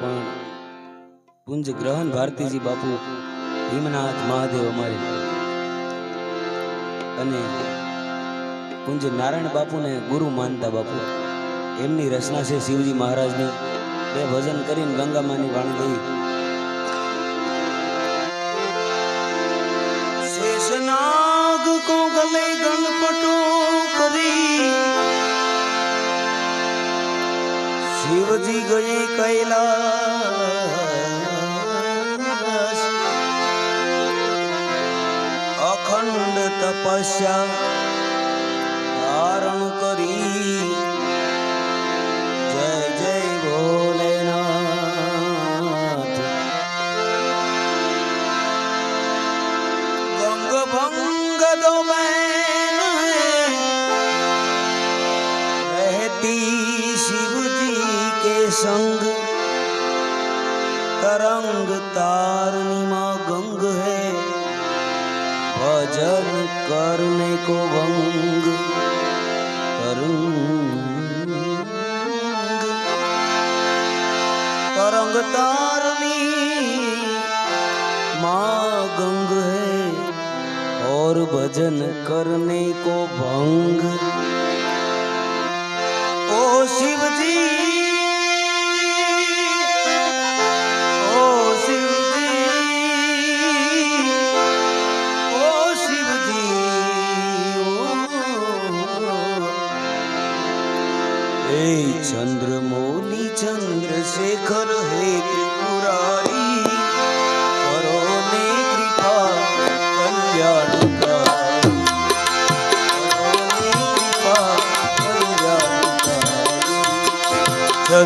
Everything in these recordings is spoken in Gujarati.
પણ પુંજ ગ્રહણ ભારતીજી બાપુ ભીમનાથ મહાદેવ અમારે. અને પુંજ નારાયણ બાપુને ગુરુ માનતા બાપુ. એમની રચના છે શિવજી મહારાજની. બે ભજન કરીને ગંગામાની વાણી દઈ શેષનાગ કો ગલે ગણપટો શિવજી ગઈ કૈલાસ. અખંડ તપસ્યા ધારણ કરી तरंग तारनी माँ गंग है। भजन करने को भंग। तरंग। तरंग तारनी माँ गंग है। और भजन करने को भंग। ओ शिव जी આ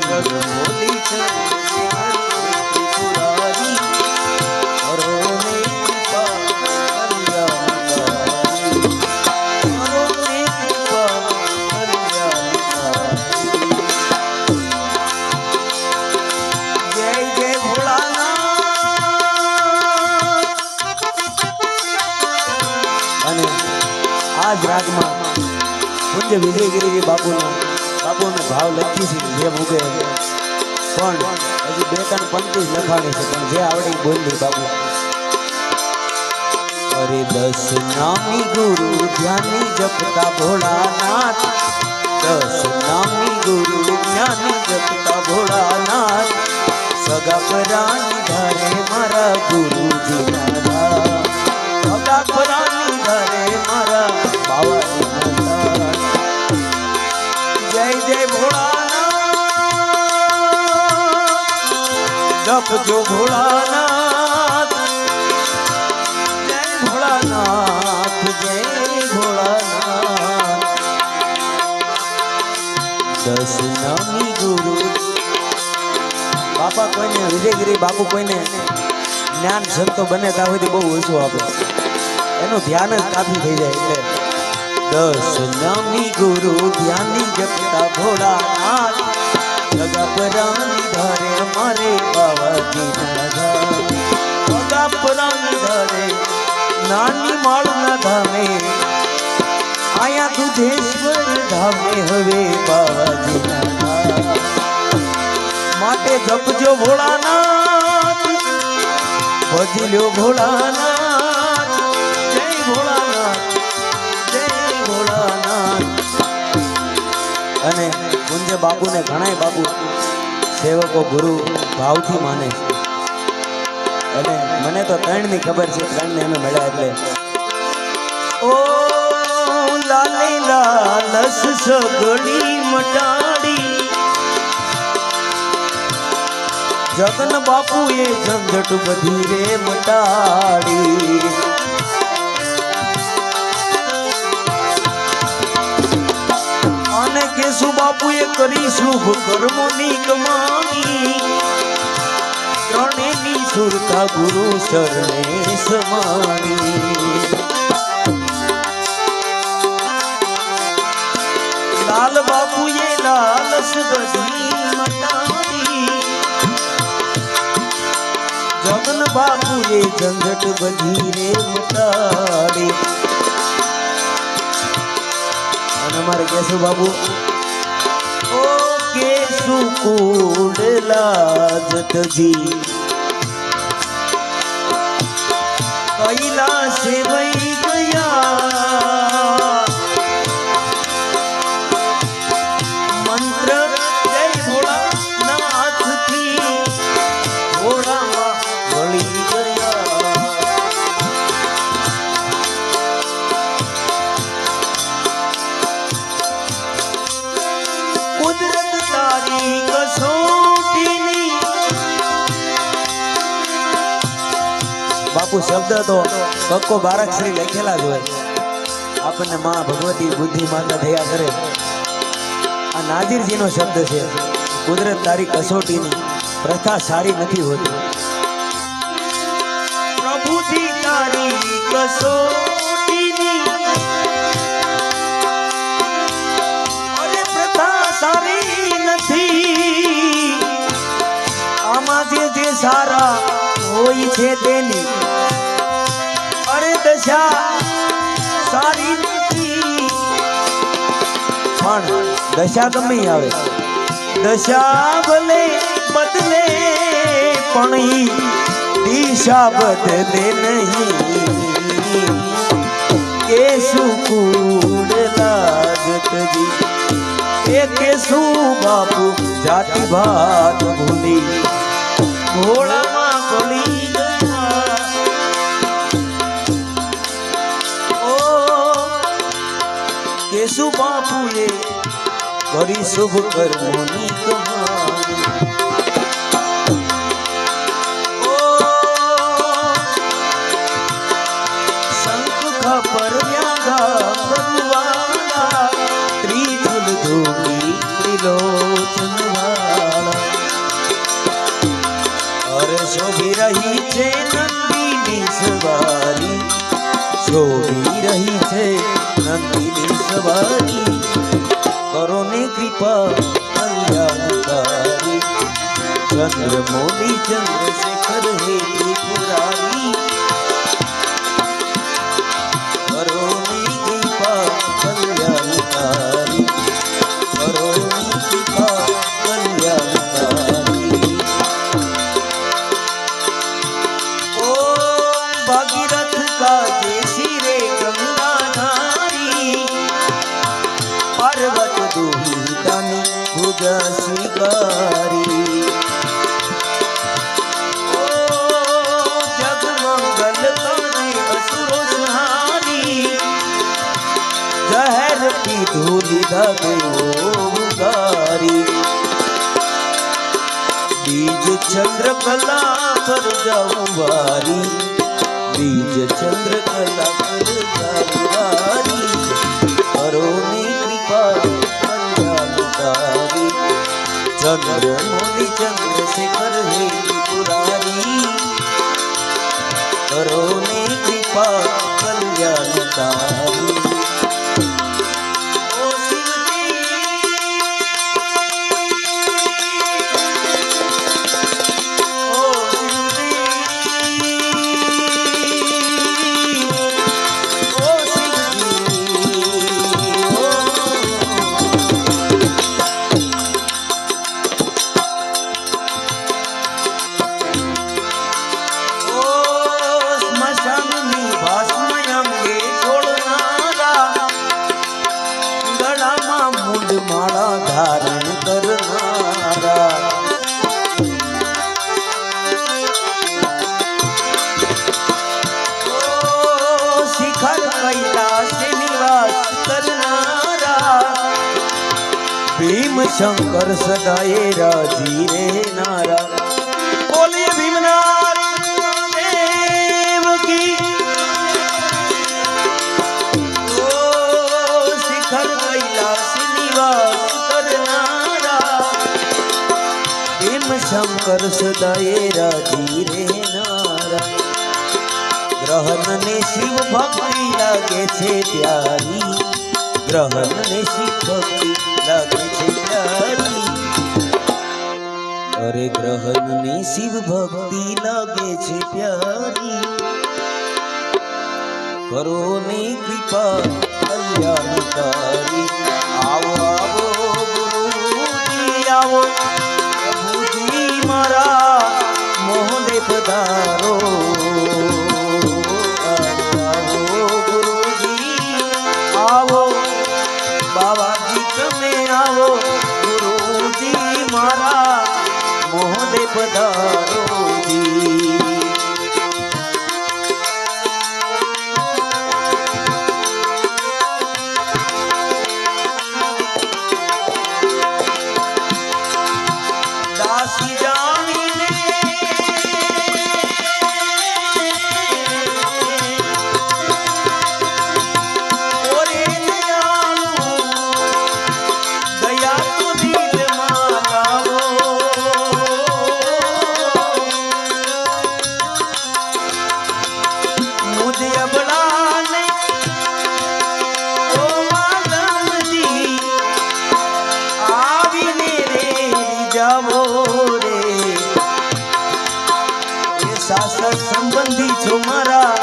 જ રાગમાં પૂજ્ય વિજયગીરી બાપુનો બાપુનો ભાવ લખી છે, જે મૂકે પણ હજી બે ત્રણ પંક્તિ જ લખાણી છે, પણ જે આવડે ઈ બોલી દે બાપુ. અરે દસ નામી ગુરુ ધ્યાની જપતા ભોળાનાથ. દસ નામી ગુરુ જ્ઞાની જપતા ભોળાનાથ. સગા પરાની ધારે મારા ગુરુજીના જપજો ભોળાનાથ, જય ભોળાનાથ જય ભોળાનાથ. દસ ગુરુ. બાપા કોઈને વિજયગીરી, બાપુ કોઈને જ્ઞાન સંતો બને ત્યાં સુધી બહુ ઓછું આપે. એનું ધ્યાન જ કાફી થઈ જાય એટલે. દસ નામી ગુરુ, ધ્યાની જપતા ભોળાનાથ. જગા પરાની ધારે મારે બાવાજી જગા પરાની ધારે નાની માળના ધામે આયા દુધેશ્વર ધામે હવે બાવાજી માટે જપજો ભોળાનાથ ભજલ્યો ભોળાનાથ, જય ભોળાનાથ. અને પૂંજ્ય બાપુને, ઘણાય બાપુ સેવકો ગુરુ ભાવથી માને છે. મને તો ત્રણની ખબર છે, ત્રણને અમે મળ્યા એટલે. ઓ લાલી લાલસ સગડી મટાડી. જગન બાપુએ ઝંઝટ બધી રે મટાડી. કેશુ બાપુએ કરી શુભ કર્મોની કમાણી. ત્રણેયની સુરતા ગુરુ શરણે સમાણી. લાલ બાપુએ લાલસ બધી મટાડી. જગન બાપુએ ઝંઝટ બધી રે મટાડી. અને અમારે કેશુ બાબુ ઓ કેશુ કુડલા જ ભક્તજી કૈલાસે વહી બાપુ શબ્દ તો કક્કો શ્રી લખેલા જ હોય. આપણને માં ભગવતી બુદ્ધિ માતા દયા કરે. આ નાજીરજીનો શબ્દ છે. કુદરત તારી કસોટીની પ્રથા સારી નથી હોતી. પ્રભુજી પ્રથા સારી નથી. આમાં જે સારા હોય છે તેની દશા સારી પણ દશા ગમે આવે. દશા ભલે બદલે પણ દિશા બદલે નહીં. કે સુકૂળ લાગતજી એ કે શું બાપુ જાતિ ભાત ભૂલી. ઘોડામાં ગળી કરી શુભ કર્મોની શોભી રહી છે નંદીની સવારી શોભી રહી છે નંદીની સવારી કરો ને કૃપા કલ્યાણકારી ચંદ્ર મોદી ચંદ્રશેખર હે ત્રિપુરારી धूलि बीज चंद्र कला पर जाऊँ बीज चंद्र कला पर जाऊँ वारी करो ने कृपा कल्याणकारी चंद्र मोदी चंद्र शेखर हे पुरारी। करो ने कृपा कल्याणकारी ભીમ શંકર સદાય રાજી રહેનારા બોલીએ ભીમનાથ દેવ કી શિખર કૈલાસ નિવાસ કરનારા. ભીમ શંકર સદાય રાજી રે નારા ગ્રહણને શિવ ભક્તિ લાગે છે પ્યારી. ગ્રહણને શિવ ભક્તિ લાગે છે અરે ગ્રહણને શિવ ભક્તિ લાગે છે પ્યારી. કરો ને કૃપા કલ્યાણકારી. આવો આવો ગુરુજી, આવો. જાવો રે એ સાસર સંબંધી છો મારા.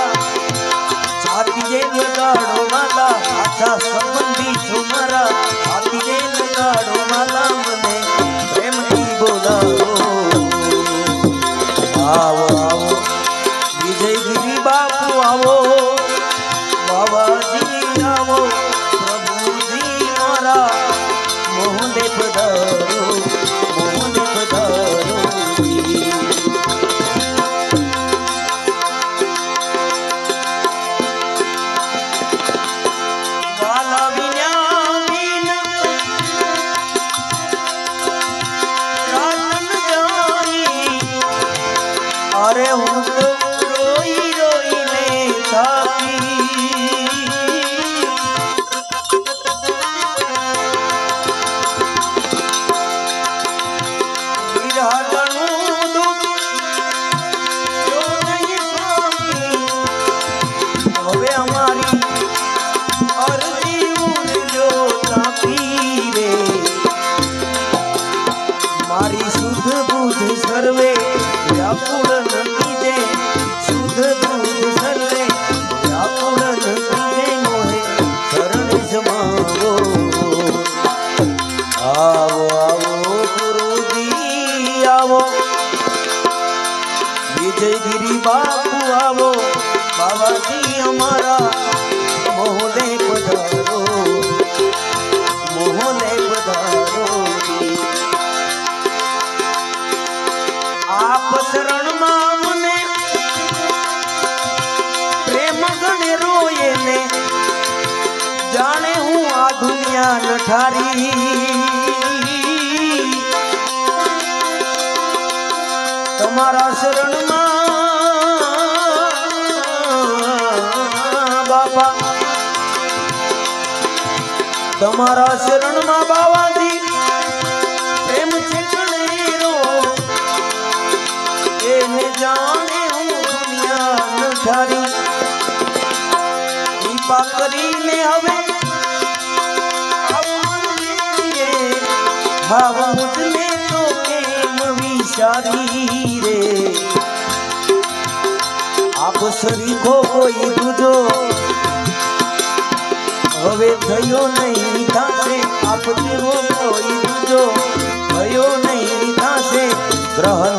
છાતી જે લગાડો માલા. આખા સંબંધી છો મારા. છાતી જે લગાડો માલા મને. પ્રેમથી બોલાવો. આવો આવો. વિજયગીરી બાપુ આવો. બાબાજી આવો. પ્રભુજી મારા. મોહને પધારો. દુનિયા નઠારી તમારા શરણમાં બાબા તમારા શરણમાં બાવાજી. પ્રેમ છે ગણેરો એને જાણે હું દુનિયા નઠારી કૃપા કરીને હવે સરીખો કોઈ દૂજો હવે થયો નહીં થાશે આપ જેવો કોઈ દૂજો થયો નહીં થાશે ગ્રહણ